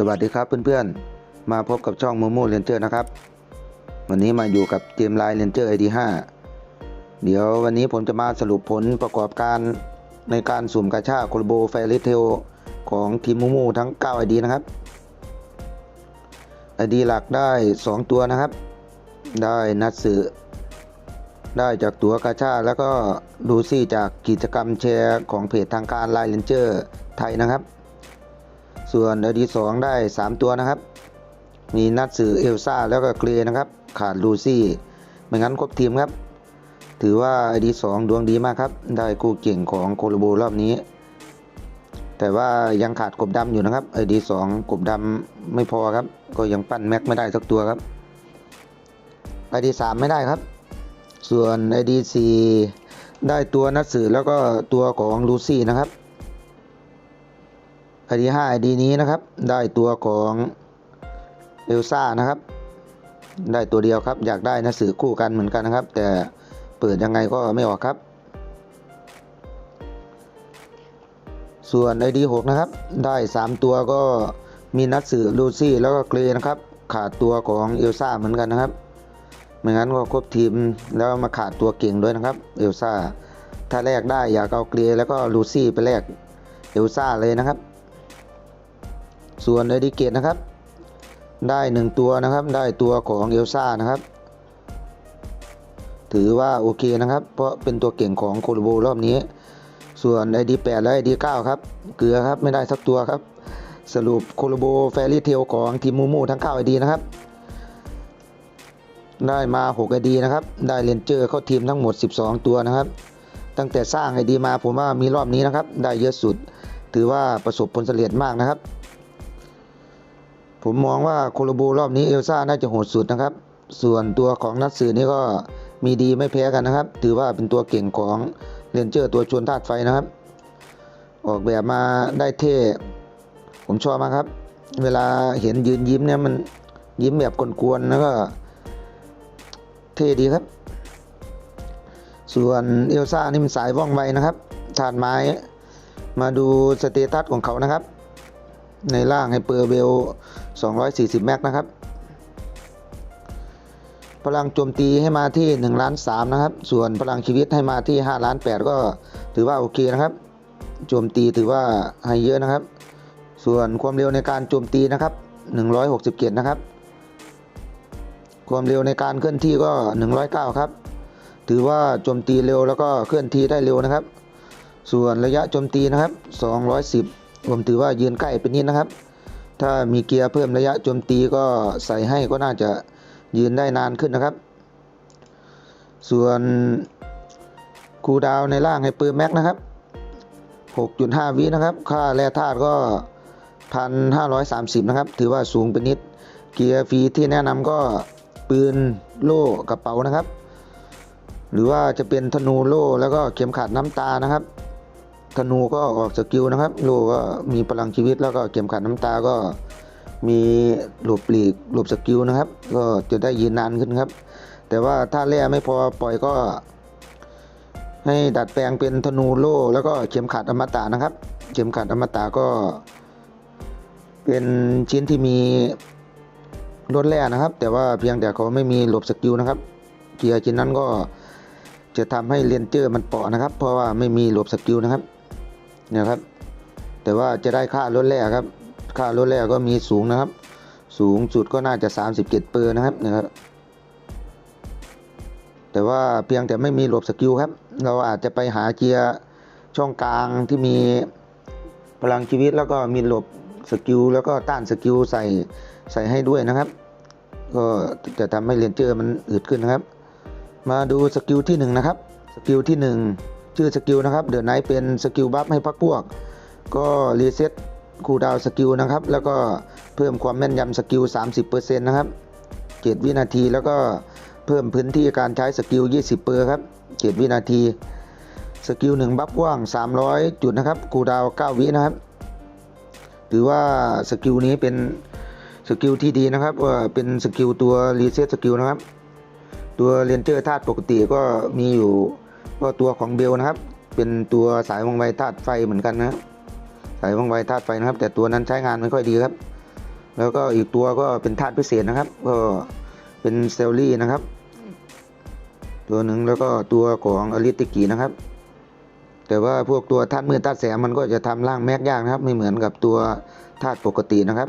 สวัสดีครับเพื่อนๆ มาพบกับช่องโมโมเรนเจอร์นะครับ วันนี้มาอยู่กับเกมไลน์เรนเจอร์ไอดี5เดี๋ยววันนี้ผมจะมาสรุปผลประกอบการในการสุ่มกาชาโคลโบแฟริเทลของทีมมูมูทั้ง9ไอดีนะครับไอดีหลักได้ 2 ตัวนะครับ ได้นัดสือได้จากตัวกาชาแล้วก็ดูซี่จากกิจกรรมแชร์ของเพจทางการไลน์เรนเจอร์ไทยนะครับ ส่วนอดีสองได้ 3 ตัวนะครับ มีนัดสื่อเอลซ่าแล้วก็เกรนะครับ ขาดลูซี่ไม่งั้นครบทีมครับ ถือว่าอดีสองดวงดีมากครับ ได้คู่เก่งของโคโลโบรอบนี้ แต่ว่ายังขาดกบดำอยู่นะครับอดีสองกบดำไม่พอครับ ก็ยังปั้นแม็กไม่ได้สักตัวครับอดีสามไม่ได้ครับ ส่วนอดีสี่ได้ตัวนัดสื่อแล้วก็ตัวของลูซี่นะครับ ไอดีห้าไอดีนี้นะครับ ได้ตัวของเอลซ่านะครับ ได้ตัวเดียวครับ อยากได้นังสือคู่กันเหมือนกันนะครับ แต่เปิดยังไงก็ไม่ออกครับ ส่วนไอดีหกนะครับ ได้ 3 ตัวก็มีนัดสือลูซี่แล้วก็เกรนะครับ ขาดตัวของเอลซ่าเหมือนกันนะครับไม่งั้นก็ครบทีมแล้วมาขาดตัวเก่งด้วยนะครับ เอลซ่า ถ้าแลกได้อยากเอาเกรแล้วก็ลูซี่ไปแลกเอลซ่าเลยนะครับ ส่วนเอดิเกตนะครับ ได้หนึ่งตัวนะครับ ได้ตัวของเอลซ่านะครับ ถือว่าโอเคนะครับ เพราะเป็นตัวเก่งของโคโลโบรอบนี้ ส่วนไอดีแปดและไอดีเก้าครับเกลือครับไม่ได้สักตัวครับ สรุปโคโลโบแฟรี่เทลของทีมมูมูทั้ง9ไอดีนะครับ ได้มา6ไอดีนะครับ ได้เลนเจอร์เข้าทีมทั้งหมด 12 ตัวนะครับ ตั้งแต่สร้างไอดีมาผมว่ามีรอบนี้นะครับ ได้เยอะสุด ถือว่าประสบผลสำเร็จมากนะครับ ผมมองว่าโคโลโบรอบนี้เอลซ่าน่าจะโหดสุดนะครับ ส่วนตัวของนัดสื่อนี่ก็มีดีไม่แพ้กันนะครับ ถือว่าเป็นตัวเก่งของเรนเจอร์ตัวชวนธาตุไฟนะครับ ออกแบบมาได้เท่ ผมชอบมากครับ เวลาเห็นยืนยิ้มเนี่ยมันยิ้มแบบกวนๆแล้วก็เท่ดีครับ ส่วนเอลซ่านี่มันสายว่องไวนะครับถาดไม้ มาดูสเตตัสของเขานะครับ ในล่างไฮเปอร์เบล240 แม็กนะครับ พลังโจมตีให้มาที่1ล้าน3นะครับ ส่วนพลังชีวิตให้มาที่5ล้าน8ก็ถือว่าโอเคนะครับ โจมตีถือว่าให้เยอะนะครับ ส่วนความเร็วในการโจมตีนะครับ 167 นะครับ ความเร็วในการเคลื่อนที่ก็ 109 ครับ ถือว่าโจมตีเร็วแล้วก็เคลื่อนที่ได้เร็วนะครับ ส่วนระยะโจมตีนะครับ 210 ผมถือว่ายืนใกล้ไปนิดนะครับ ถ้ามีเกียร์เพิ่มระยะโจมตีก็ใส่ให้ก็น่าจะยืนได้นานขึ้นนะครับ ส่วนคูดาวในล่างไฮเปอร์แม็กนะครับ 6.5 วินะครับ ค่าแร่ธาตุก็ 1,530 นะครับ ถือว่าสูงไปนิด เกียร์ฟรีที่แนะนำก็ปืนโล่กระเป๋านะครับ หรือว่าจะเป็นธนูโล่แล้วก็เข็มขัดน้ำตานะครับ ธนูก็ออกสกิลนะครับโล่ก็มีพลังชีวิตแล้วก็เข็มขัดน้ำตาก็มีหลบหลีกหลบสกิลนะครับ ก็จะได้ยืนนานขึ้นครับ แต่ว่าถ้าแร่ไม่พอปล่อยก็ ให้ดัดแปลงเป็นธนูโล่แล้วก็เข็มขัดอมตะนะครับ เข็มขัดอมตะก็ เป็นชิ้นที่มีลดแร่นะครับ แต่ว่าเพียงแต่เขาไม่มีหลบสกิลนะครับเกียร์ชิ้นนั้นก็จะทำให้เลนเจอร์มันเปาะนะครับ เพราะว่าไม่มีหลบสกิลนะครับ นี่ยครับ แต่ว่าจะได้ค่าลดแร่ครับ ค่าลดแร่ก็มีสูงนะครับ สูงสุดก็น่าจะ 37 เปอร์นะครับนะครับ แต่ว่าเพียงแต่ไม่มีหลบสกิลครับ เราอาจจะไปหาเกียร์ช่องกลางที่มีพลังชีวิตแล้วก็มีหลบสกิลแล้วก็ต้านสกิลใส่ใส่ให้ด้วยนะครับ ก็จะทำให้เรนเจอร์มันอืดขึ้นนะครับ มาดูสกิลที่หนึ่งนะครับ สกิลที่หนึ่ง ชื่อสกิลนะครับเดือนไนเป็นสกิลบัฟให้พักพวก ก็รีเซ็ตคูดาวสกิลนะครับ แล้วก็เพิ่มความแม่นยำสกิล 30%นะครับ7วินาทีแล้วก็เพิ่มพื้นที่การใช้สกิล 20 เปอร์ครับ7วินาที สกิล1บัฟกว้าง 300 จุดนะครับคูดาว 9 วินะครับ ถือว่าสกิลนี้เป็นสกิลที่ดีนะครับว่าเป็นสกิลตัวรีเซ็ตสกิลนะครับ ตัวเรนเจอร์ธาตุปกติก็มีอยู่ ก็ตัวของเบลนะครับ เป็นตัวสายวังไวธาตุไฟเหมือนกันนะสายวงไวธาตุไฟนะครับ แต่ตัวนั้นใช้งานไม่ค่อยดีครับ แล้วก็อีกตัวก็เป็นธาตุพิเศษนะครับ ก็เป็นเซลลี่นะครับ ตัวหนึ่งแล้วก็ตัวของอลิติกินะครับ แต่ว่าพวกตัวธาตุมืดธาตุแสงมันก็จะทำร่างแม็กยากนะครับ ไม่เหมือนกับตัวธาตุปกตินะครับ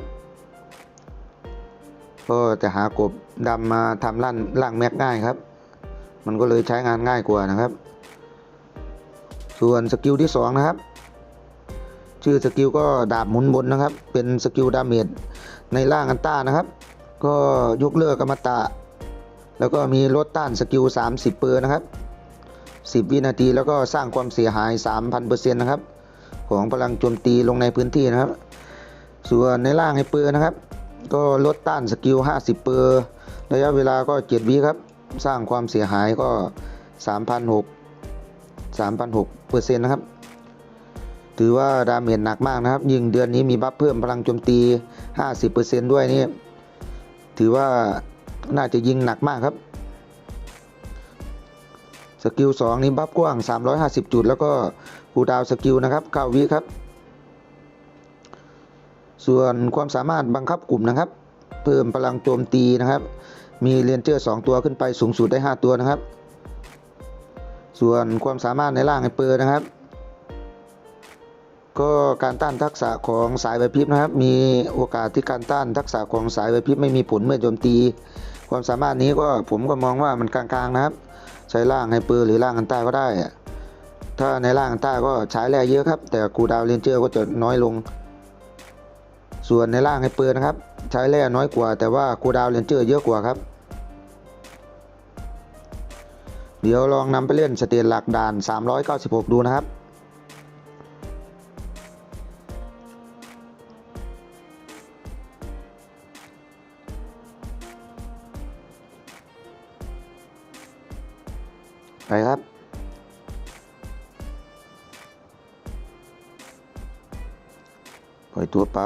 ก็จะหากบดำมาทำร่างร่างแม็กง่ายครับ มันก็เลยใช้งานง่ายกว่านะครับ ส่วนสกิลที่สองนะครับ ชื่อสกิลก็ดาบหมุนบนนะครับ เป็นสกิลดาเมจในร่างอันต้านะครับ ก็ยกเลิกอมตะ แล้วก็มีลดต้านสกิล 30 เปอร์นะครับ 10 วินาทีแล้วก็สร้างความเสียหาย 3,000%นะครับ ของพลังโจมตีลงในพื้นที่นะครับ ส่วนในร่างไฮเปอร์นะครับ ก็ลดต้านสกิล 50 เปอร์ระยะเวลาก็ 7 วิครับ สร้างความเสียหายก็ 3,600 3,600 นะครับ ถือว่าดาเมจหนักมากนะครับ ยิ่งเดือนนี้มีบัฟเพิ่มพลังโจมตี 50%ด้วยนี่ ถือว่าน่าจะยิงหนักมากครับ สกิล 2 นี้บัฟกว้าง 350 จุด แล้วก็คูดาวสกิลนะครับ9วิครับ ส่วนความสามารถบังคับกลุ่มนะครับ เพิ่มพลังโจมตีนะครับ มีเรนเจอร์ 2 ตัวขึ้นไปสูงสุดได้ 5 ตัวนะครับ ส่วนความสามารถในร่างไอเปอร์นะครับ ก็การต้านทักษะของสายไหวพริบนะครับ มีโอกาสที่การต้านทักษะของสายไหวพริบไม่มีผลเมื่อโจมตี ความสามารถนี้ก็ผมก็มองว่ามันกลางๆนะครับ ใช้ร่างไฮเปอร์หรือร่างอันต้าก็ได้ ถ้าในร่างอันต้าก็ใช้แร่เยอะครับ แต่กูดาวเรนเจอร์ก็จะน้อยลง ส่วนในร่างไฮเปอร์นะครับ ใช้แร่น้อยกว่า แต่ว่ากูดาวเรนเจอร์เยอะกว่าครับ เดี๋ยวลองนำไปเล่นสเตจหลักด่าน 396 ดูนะครับ ไปครับปล่อยตัวไป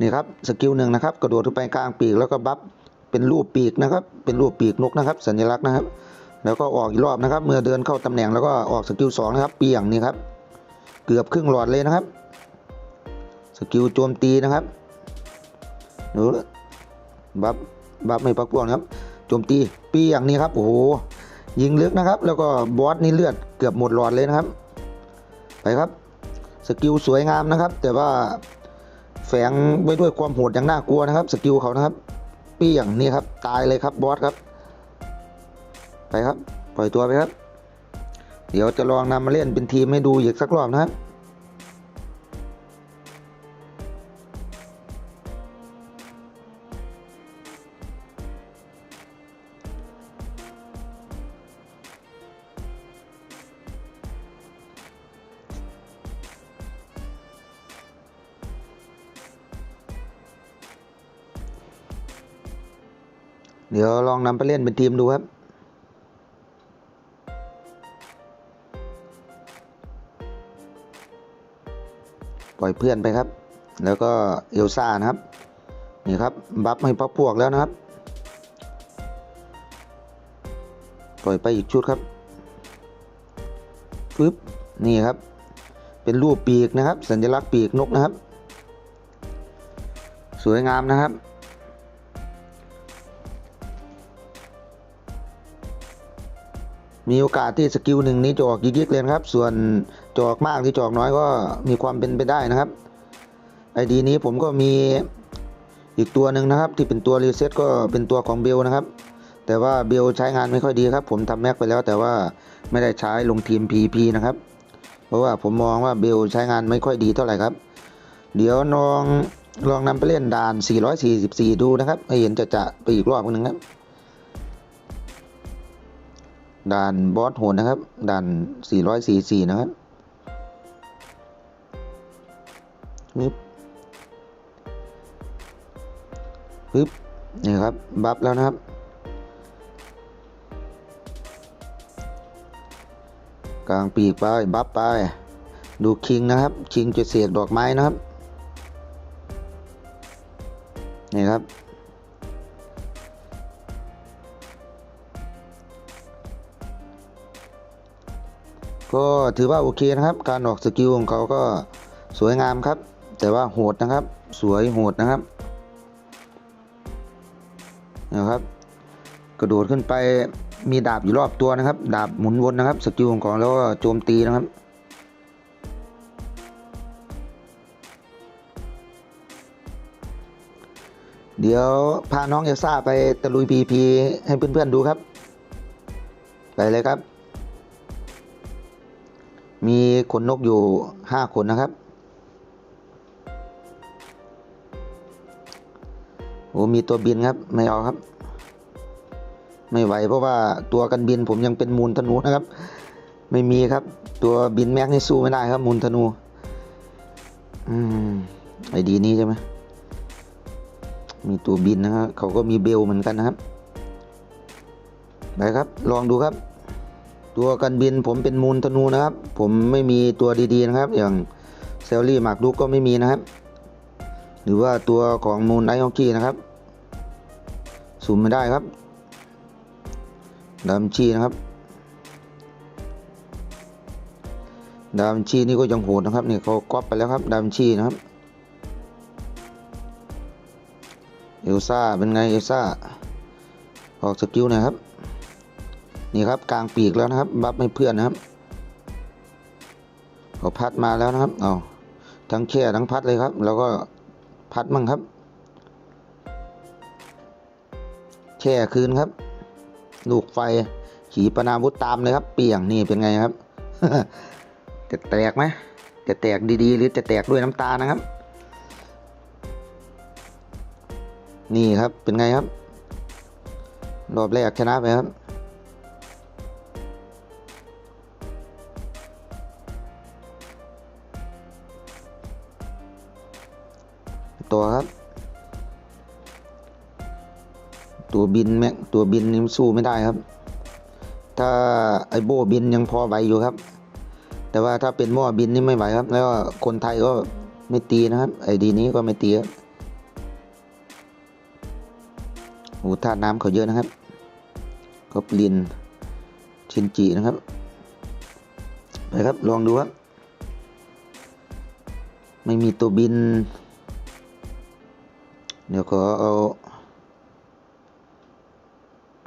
นี่ครับ สกิลหนึ่งนะครับ กระโดดขึ้นไปกลางปีกแล้วก็บัฟเป็นรูปปีกนะครับ เป็นรูปปีกนกนะครับ สัญลักษณ์นะครับ แล้วก็ออกอีกรอบนะครับ เมื่อเดินเข้าตำแหน่งแล้วก็ออกสกิลสองนะครับ เปียงนี่ครับ เกือบครึ่งหลอดเลยนะครับ สกิลโจมตีนะครับดูบัฟบัฟไม่ปักพวกนะครับ โจมตีเปียงนี่ครับ โอ้โห ยิงลึกนะครับ แล้วก็บอสนี่เลือดเกือบหมดหลอดเลยนะครับ ไปครับ สกิลสวยงามนะครับ แต่ว่าแฝงไว้ด้วยความโหดอย่างน่ากลัวนะครับ สกิลเขานะครับ เปียงนี่ครับ ตายเลยครับบอสครับ ครับ ปล่อยตัวไปครับ เดี๋ยวจะลองนำมาเล่นเป็นทีมให้ดูอีกสักรอบนะครับเดี๋ยวลองนำไปเล่นเป็นทีมดูครับ ล่อยเพื่อนไปครับ แล้วก็เอลซ่านะครับนี่ครับบัฟให้พักพวกแล้วนะครับ ปล่อยไปอีกชุดครับปึ๊บนี่ครับ เป็นรูปปีกนะครับ สัญลักษณ์ปีกนกนะครับ สวยงามนะครับ มีโอกาสที่สกิลหนึ่งนี้จะออกยิกๆเลยนะครับ ส่วนจะออกมากที่จะออกน้อยก็มีความเป็นไปได้นะครับไอดีนี้ผมก็มีอีกตัวหนึ่งนะครับ ที่เป็นตัวรีเซ็ตก็เป็นตัวของเบลนะครับ แต่ว่าเบลใช้งานไม่ค่อยดีครับ ผมทำแม็กไปแล้วแต่ว่าไม่ได้ใช้ลงทีม PP นะครับ เพราะว่าผมมองว่าเบลใช้งานไม่ค่อยดีเท่าไหร่ครับ เดี๋ยวลองลองนำไปเล่นด่าน 444 ดูนะครับให้เห็นจะจะไปอีกรอบนึงครับ ด่านบอสโหดนะครับ ด่าน 444 นะครับปึ๊บปึ๊บนี่ครับ บัฟแล้วนะครับ กลางปีกไป บัฟไป ดูคิงนะครับ คิงจะเสียกดอกไม้นะครับ นี่ครับ ก็ถือว่าโอเคนะครับ การออกสกิลของเขาก็สวยงามครับ แต่ว่าโหดนะครับ สวยโหดนะครับนะครับ กระโดดขึ้นไปมีดาบอยู่รอบตัวนะครับ ดาบหมุนวนนะครับ สกิลของเขาแล้วก็โจมตีนะครับเดี๋ยวพาน้องเอลซ่าไปตะลุยพีพีให้เพื่อนๆดูครับ ไปเลยครับ มีขนนกอยู่ห้าขนนะครับโอ้มีตัวบินครับไม่เอาครับ ไม่ไหวเพราะว่าตัวกันบินผมยังเป็นมูลธนูนะครับ ไม่มีครับ ตัวบินแม็กนี่สู้ไม่ได้ครับ มูลธนูอืมไอดีนี้ใช่ไหมมีตัวบินนะครับเขาก็มีเบลเหมือนกันนะครับไปครับ ลองดูครับ ตัวกันบินผมเป็นมูลธนูนะครับ ผมไม่มีตัวดีๆนะครับ อย่างเซลลี่หมากดุกก็ไม่มีนะครับ หรือว่าตัวของมูลไอฮอกกี้นะครับสูมไม่ได้ครับดามชีนะครับ ดามชีนี่ก็ยังโหดนะครับนี่เขาก๊อปไปแล้วครับดามชีนะครับเอลซ่าเป็นไงเอลซ่าออกสกิลหน่อยครับ นี่ครับกลางปีกแล้วนะครับ บัฟให้เพื่อนนะครับเขาพัดมาแล้วนะครับเอาทั้งแค่ทั้งพัดเลยครับ แล้วก็พัดมั่งครับแช่คืนครับ ลูกไฟ ขีปนาวุธตามเลยครับ เปียงนี่เป็นไงครับ จะแตกไหมจะแตกดีๆ หรือจะแตกด้วยน้ำตานะครับ นี่ครับเป็นไงครับ รอบแรกชนะไปครับ ตัวบินนี่สู้ไม่ได้ครับ ถ้าไอโบบินยังพอไหวอยู่ครับ แต่ว่าถ้าเป็นหม้อบินนี่ไม่ไหวครับ แล้วคนไทยก็ไม่ตีนะครับ ไอดีนี้ก็ไม่ตีครับโอ้ธาน้ำเขาเยอะนะครับก็ปลินชินจินะครับ ไปครับลองดูครับ ไม่มีตัวบิน เดี๋ยวขอเอา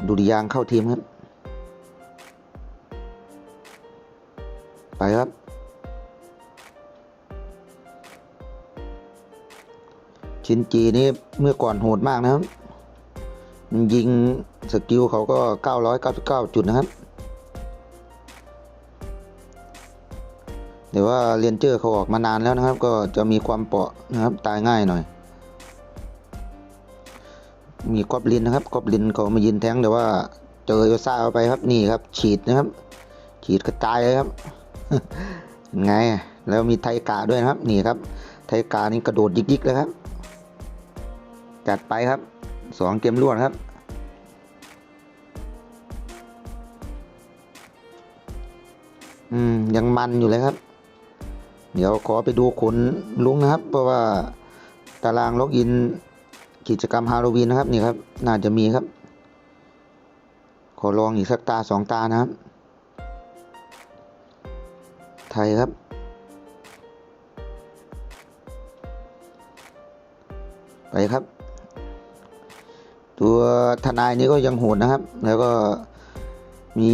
ดุริยางเข้าทีมครับ ไปครับ ชินจีนี่เมื่อก่อนโหดมากนะครับ ยิงสกิลเขาก็ 999 จุดนะครับแต่ว่าเรียนเจอร์เขาออกมานานแล้วนะครับ ก็จะมีความเปราะนะครับ ตายง่ายหน่อย มีกอบลินนะครับกอบลินเขามายินแทงแต่ว่าเจอโยซ่าเอาไปครับนี่ครับ ฉีดนะครับ ฉีดกระจายเลยครับไงแล้วมีไทกาด้วยนะครับ นี่ครับ ไทกานี่กระโดดยิกๆเลยครับ จัดไปครับสองเกมรวดครับอืมยังมันอยู่เลยครับ เดี๋ยวขอไปดูขนลุงนะครับ เพราะว่าตารางล็อกอิน กิจกรรมฮาโลวีนนะครับนี่ครับ น่าจะมีครับ ขอลองอีกสักตาสองตานะครับ ไทยครับ ไปครับ ตัวทนายนี้ก็ยังโหดนะครับ แล้วก็มี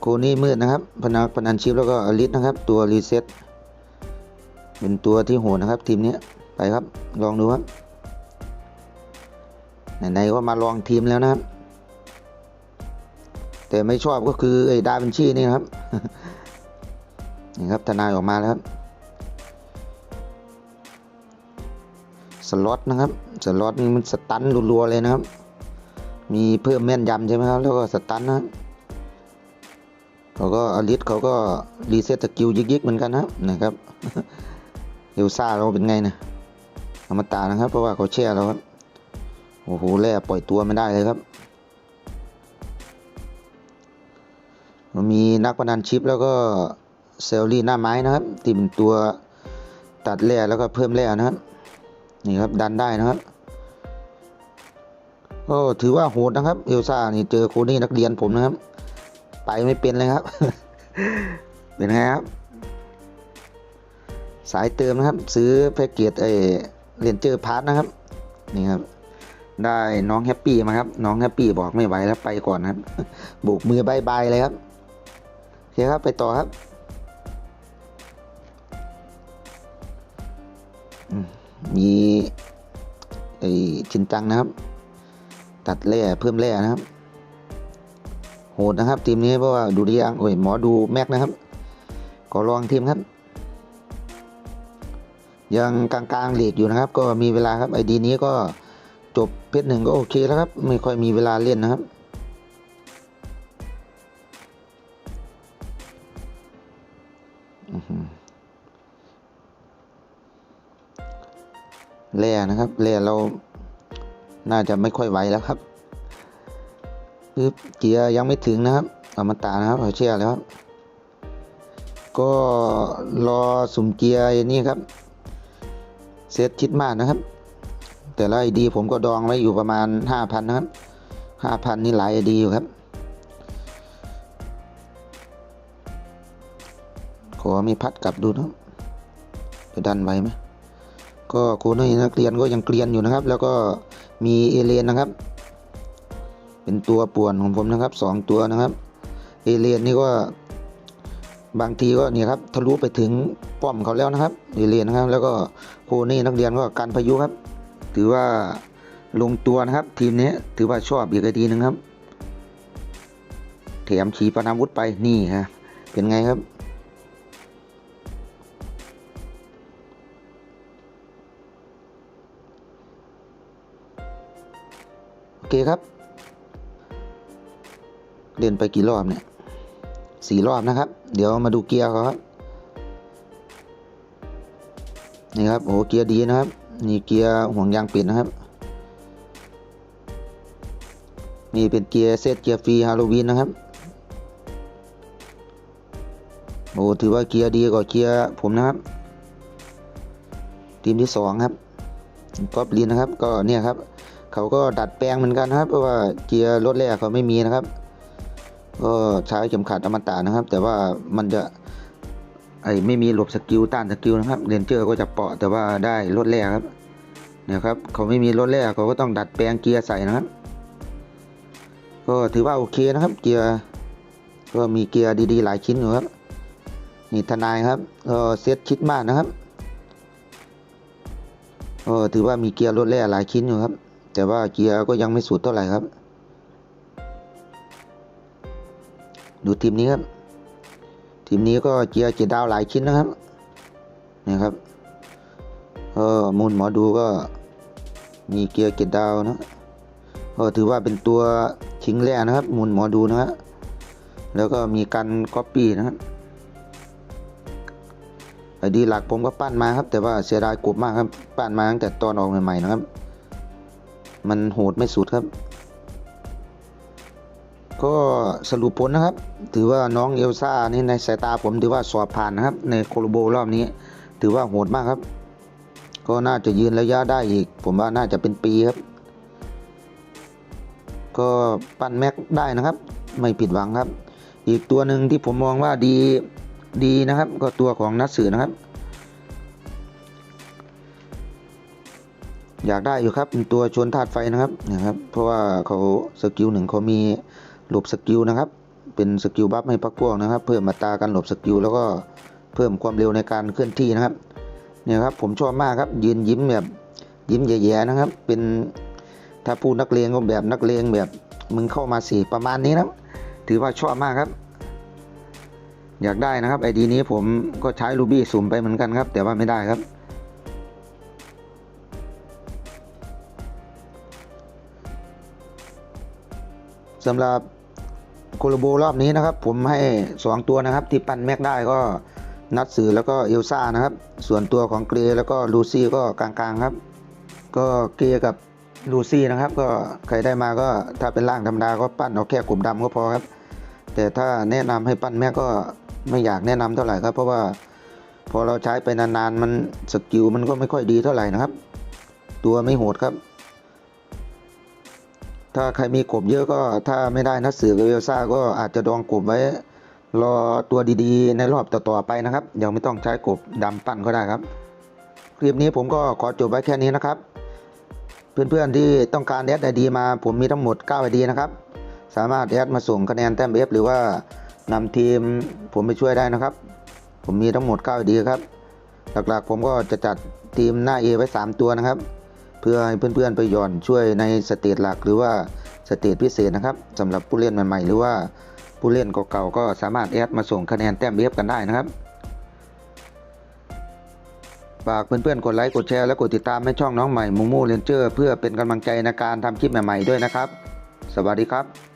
โคนี่มืดนะครับ พนักพนันชิปแล้วก็อลิสนะครับ ตัวรีเซ็ตเป็นตัวที่โหดนะครับ ทีมนี้ไปครับ ลองดูครับ ไหนๆก็มาลองทีมแล้วนะครับ แต่ไม่ชอบก็คือไอ้ดาวินชีนี่ครับ นี่ครับทนายออกมาแล้วครับ สล็อตนะครับ สล็อตนี่มันสตันรัวๆเลยนะครับ มีเพิ่มแม่นยำใช่ไหมครับ แล้วก็สตันนะเขาก็อลิสเขาก็รีเซ็ตสกิลยิกๆเหมือนกันนะนะครับเอลซ่าเราเป็นไงนะอมตะนะครับ เพราะว่าเขาแช่เราครับ โอ้โหแร่ปล่อยตัวไม่ได้เลยครับมันมีนักพนันชิปแล้วก็เซลลี่หน้าไม้นะครับที่เป็นตัวตัดแร่แล้วก็เพิ่มแร่นะครับ นี่ครับดันได้นะครับ ก็ถือว่าโหดนะครับ เอลซ่านี่เจอโคนี่นักเรียนผมนะครับ ไปไม่เป็นเลยครับ เป็นไงครับ สายเติมนะครับ ซื้อแพ็กเกจไอเรนเจอร์พาร์ทนะครับ นี่ครับ ได้น้องแฮปปี้มาครับ น้องแฮปปี้บอกไม่ไหวแล้วไปก่อนครับโบกมือบายบายเลยครับโอเคครับไปต่อครับมีไอชินจังนะครับ ตัดแร่เพิ่มแร่นะครับ โหดนะครับ ทีมนี้เพราะว่าดูดียังโอ้ยหมอดูแม็กนะครับขอลองทีมครับ ยังกลางๆเลดอยู่นะครับ ก็มีเวลาครับไอดีนี้ก็ จบเพชรหนึ่งก็โอเคแล้วครับ ไม่ค่อยมีเวลาเล่นนะครับแร่นะครับแร่เราน่าจะไม่ค่อยไหวแล้วครับปึ๊บเกียร์ยังไม่ถึงนะครับอมตะนะครับเอาเชื่อแล้วครับ ก็รอสุ่มเกียร์อย่างนี้ครับ เซตชิดมากนะครับ แต่ละไอดีผมก็ดองไว้อยู่ประมาณห้าพันะครับห้าพันนี่หลายไอดีอยู่ครับ ขอมีพัดกลับดูนะครับจะดันไหวไหมก็ครูนักเรียนก็ยังเกลียนอยู่นะครับ แล้วก็มีเอเลนนะครับ เป็นตัวป่วนของผมนะครับสองตัวนะครับเอเลนนี่ก็บางทีก็นี่ครับทะลุไปถึงป้อมเขาแล้วนะครับเรียนนะครับ แล้วก็โคนี่นักเรียนก็การพายุครับ ถือว่าลงตัวนะครับ ทีมนี้ถือว่าชอบอีกไอทีหนึงครับแถมขีปนาวุธไปนี่ฮะเป็นไงครับ โอเคครับ เล่นไปกี่รอบเนี่ยสี่รอบนะครับ เดี๋ยวมาดูเกียร์เขาครับนี่ครับโอ้เกียร์ดีนะครับ นี่เกียร์ห่วงยางปิดนะครับ นี่เป็นเกียร์เซตเกียร์ฟรีฮาโลวีนนะครับโอ้ถือว่าเกียร์ดีกว่าเกียร์ผมนะครับ ทีมที่สองครับก๊อบลินนะครับ ก็เนี่ยครับ เขาก็ดัดแปลงเหมือนกันครับ เพราะว่าเกียร์รถแรกเขาไม่มีนะครับ ก็ใช้เข็มขัดอมตะนะครับ แต่ว่ามันจะ ไอ้ไม่มีหลบสกิลต้านสกิลนะครับเรนเจอร์ก็จะเปาะแต่ว่าได้รถแรกครับเนี่ยครับเขาไม่มีรถแรกเขาก็ต้องดัดแปลงเกียร์ใส่นะครับ ก็ถือว่าโอเคนะครับ เกียร์ก็มีเกียร์ดีๆ หลายชิ้นอยู่ครับนี่ทนายครับก็เซตชิดมากนะครับก็ถือว่ามีเกียร์รถแรกหลายชิ้นอยู่ครับ แต่ว่าเกียร์ก็ยังไม่สุดเท่าไหร่ครับ ดูทีมนี้ครับ ทีมนี้ก็เจียร์เจ็ดดาวหลายชิ้นนะครับนี่ครับก็มูลหมอดูก็มีเกียร์เจ็ดดาวนะก็ถือว่าเป็นตัวชิงแรกนะครับ มูลหมอดูนะฮะแล้วก็มีการก๊อปปี้นะครับไอดีหลักผมก็ปั้นมาครับ แต่ว่าเสียดายกบมากครับ ปั้นมาตั้งแต่ตอนออกใหม่ๆนะครับ มันโหดไม่สุดครับ ก็สรุปผลนะครับ ถือว่าน้องเอลซ่านี่ในสายตาผมถือว่าสอบผ่านนะครับ ในโคโลโบรอบนี้ ถือว่าโหดมากครับ ก็น่าจะยืนระยะได้อีก ผมว่าน่าจะเป็นปีครับ ก็ปั้นแม็กได้นะครับ ไม่ผิดหวังครับ อีกตัวหนึ่งที่ผมมองว่าดีดีนะครับ ก็ตัวของนัดสือนะครับ อยากได้อยู่ครับเป็นตัวชนธาตุไฟนะครับนะครับ เพราะว่าเขาสกิลหนึ่งเขามี หลบสกิลนะครับ เป็นสกิลบัฟให้พักพวกนะครับ เพิ่มอัตาการหลบสกิลแล้วก็เพิ่มความเร็วในการเคลื่อนที่นะครับเนี่ยครับผมชอบมากครับยืนยิ้มแบบยิ้มแย่ๆนะครับ เป็นถ้าพูดนักเลงก็แบบนักเลงแบบมึงเข้ามาสี่ประมาณนี้นะถือว่าชอบมากครับ อยากได้นะครับไอดีนี้ผมก็ใช้รูบี้สุ่มไปเหมือนกันครับ แต่ว่าไม่ได้ครับ สำหรับ โคโลโบรอบนี้นะครับ ผมให้ 2 ตัวนะครับ ที่ปั้นแม็กได้ก็นัดสือแล้วก็เอลซ่านะครับ ส่วนตัวของเกรแล้วก็ลูซี่ก็กลางๆครับ ก็เกรกับลูซี่นะครับ ก็ใครได้มาก็ถ้าเป็นร่างธรรมดาก็ปั้นเอาแค่กลุ่มดำก็พอครับ แต่ถ้าแนะนำให้ปั้นแม็กก็ไม่อยากแนะนำเท่าไหร่ครับ เพราะว่าพอเราใช้ไปนานๆมันสกิลมันก็ไม่ค่อยดีเท่าไหร่นะครับ ตัวไม่โหดครับ ถ้าใครมีกบเยอะก็ถ้าไม่ได้นัดสือกับเวลซ่าก็อาจจะดองกบไว้ รอตัวดีๆ ในรอบต่อๆไปนะครับยังไม่ต้องใช้กบดำปั้นก็ได้ครับ คลิปนี้ผมก็ขอจบไว้แค่นี้นะครับเเพื่อนๆที่ต้องการแอดไอดีมาผมมีทั้งหมด9ไอดีนะครับ สามารถแอดมาส่งคะแนนแต้มเอฟหรือว่านำทีมผมไปช่วยได้นะครับ ผมมีทั้งหมด9ไอดีครับ หลักๆผมก็จะจัดทีมหน้า A ไว้ 3 ตัวนะครับ เพื่อให้เพื่อนๆไปหย่อนช่วยในสเตจหลักหรือว่าสเตจพิเศษนะครับสำหรับผู้เล่นใหม่ๆหรือว่าผู้เล่นเก่าๆก็สามารถแอดมาส่งคะแนนแต้มเอฟกันได้นะครับฝากเพื่อนๆกดไลค์กดแชร์และกดติดตามให้ช่องน้องใหม่มูมูเรนเจอร์เพื่อเป็นกำลังใจในการทำคลิปใหม่ๆด้วยนะครับ สวัสดีครับ